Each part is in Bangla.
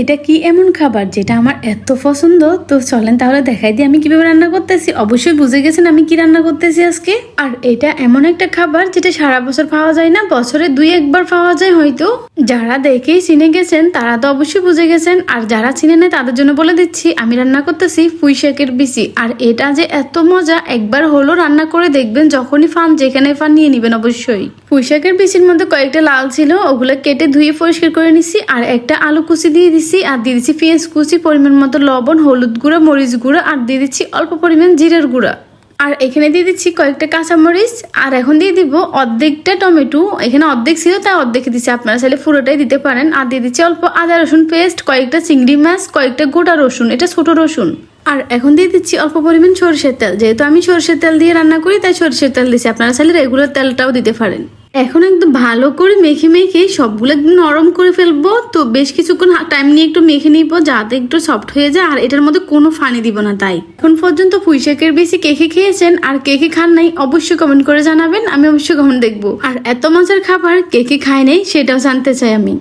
এটা কি এমন খাবার যেটা আমার এত পছন্দ? তো চলেন তাহলে দেখাই দিই, আমি কীভাবে রান্না করতেছি। অবশ্যই বুঝে গেছেন আমি কি রান্না করতেছি আজকে। আর এটা এমন একটা খাবার যেটা সারা বছর পাওয়া যায় না, বছরে দুই একবার পাওয়া যায় হয়তো। যারা দেখেই চিনে গেছেন, তারা তো অবশ্যই বুঝে গেছেন। আর যারা চিনে নেয় তাদের জন্য বলে দিচ্ছি, আমি রান্না করতেছি পুঁই শাকের বিচি। আর এটা যে এত মজা, একবার হলো রান্না করে দেখবেন, যখনই ফান যেখানে ফান নিয়ে নেবেন অবশ্যই। পুঁই শাকের বিচির মধ্যে কয়েকটা লাল ছিল, ওগুলো কেটে ধুয়ে পরিষ্কার করে নিছি, আর একটা আলু কুচি দিয়ে দিছি, আর দিয়ে দিচ্ছি পেঁয়াজ কুচি, পরিমাণ মতো লবণ, হলুদ গুঁড়ো, মরিচ গুঁড়ো, আর দিয়ে দিচ্ছি অল্প পরিমাণ জিরের গুঁড়া। আর এখানে দিয়ে দিচ্ছি কয়েকটা কাঁচামরিচ, আর এখন দিয়ে দিব অর্ধেকটা টমেটো। এখানে অর্ধেক ছিল, তাই অর্ধেক দিচ্ছি আপনারা চাইলে পুরোটাই দিতে পারেন। আর দিয়ে দিচ্ছি অল্প আদা, রসুন পেস্ট, কয়েকটা চিংড়ি মাছ, কয়েকটা গোটা রসুন। এটা ছোট রসুন। আর এখন দিয়ে দিচ্ছি অল্প পরিমাণ সরষের তেল। যেহেতু আমি সরষের তেল দিয়ে রান্না করি, তাই সরষের তেল দিচ্ছি আপনারা চাইলে রেগুলার তেলটাও দিতে পারেন। এখন একদম ভালো করে মেখে মেখে সবগুলো একদম নরম করে ফেলব। তো বেশ কিছুক্ষণ টাইম নিয়ে একটু মেখে নিব যাতে একটু সফট হয়ে যায়। আর এটার মধ্যে কোনো ফানি দিব না তাই। এখন পর্যন্ত পুঁইশাকের বেশি কেকে খেয়েছেন আর কেকে খান নাই, অবশ্যই কমেন্ট করে জানাবেন। আমি অবশ্যই কমেন্ট দেখব। আর এত মজার খাবার কেকে খায় নেই, সেটাও জানতে চাই আমি।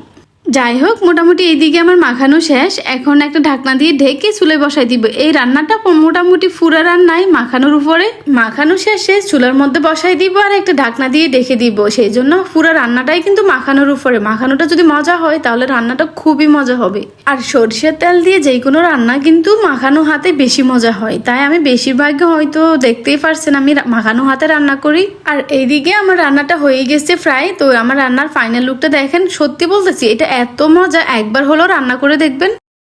যাই হোক মোটামুটি এইদিকে আমার মাখানো শেষ। এখন একটা ঢাকনা দিয়ে ঢেকে চুলে বসাই দিব। এই রান্নাটা মোটামুটি ফুরা রান্নায় মাখানোর উপরে। মাখানো শেষে চুলার মধ্যে বসাই দিব আর একটা ঢাকনা দিয়ে ঢেকে দিব। সেই জন্য পুরো রান্নাটাই কিন্তু মাখানোর উপরে। মাখানোটা যদি মজা হয়, তাহলে রান্নাটা খুবই মজা হবে। আর সরষের তেল দিয়ে যে কোনো রান্না কিন্তু মাখানো হাতে বেশি মজা হয়। তাই আমি বেশিরভাগ হয়তো দেখতেই পারছেন, আমি মাখানো হাতে রান্না করি। আর এইদিকে আমার রান্নাটা হয়ে গেছে ফ্রাই তো আমার রান্নার ফাইনাল লুকটা দেখেন, সত্যি বলতেছি, এটা এত মজা একবার হলো রান্না করে দেখবেন।